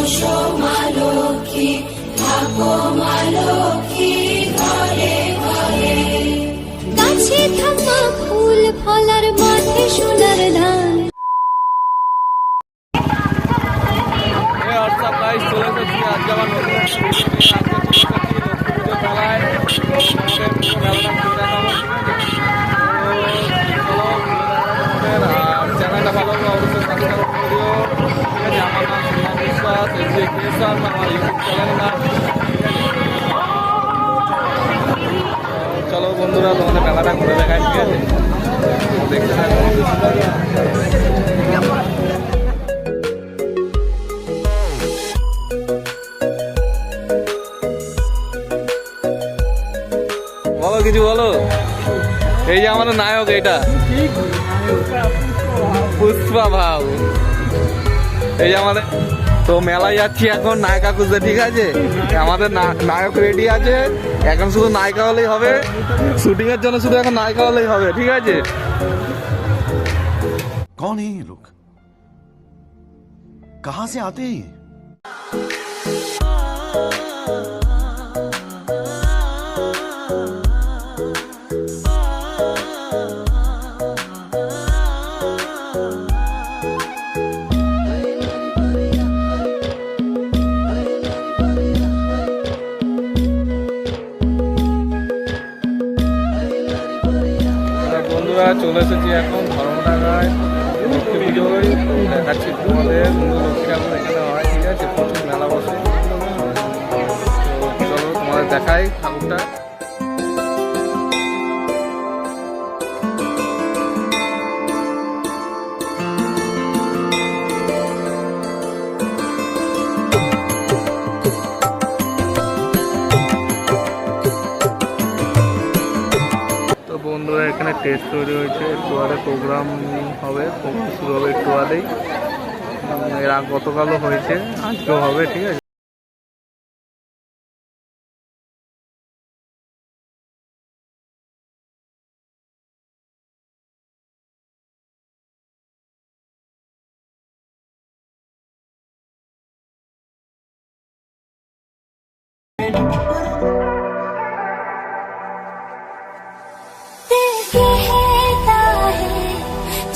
ওষো মা লক্ষ্মী থাকো মা লক্ষ্মী ঘরে ঘরে। গাছে থাকা ফুল ফলার মাঠে সোনার ধান। আজকে আমার নতুন পুজো আমাদের কিছু বলো? এই যে আমাদের নায়ক এটা পুষ্পা ভাব এই যে আমাদের তো মেলায় যাচ্ছি এখন নায়িকা খুঁজতে, ঠিক আছে? আমাদের নায়ক রেডি আছে। এখন শুধু নায়িকা হলেই হবে। শুটিং এর জন্য শুধু এখন নায়িকা হলেই হবে, ঠিক আছে? কন এই লোক কাহা সে আতে চলে এসেছি এখন ধর্মডাঙ্গায় লক্ষ্মী পুজোয়। বন্ধুরা, এখানে টেস্ট তৈরি হয়েছে একটু আগে প্রোগ্রাম হবে প্রোগ্রাম শুরু হবে একটু আদেই এর গতকালও হয়েছে, আজকেও হবে, ঠিক আছে Thank you.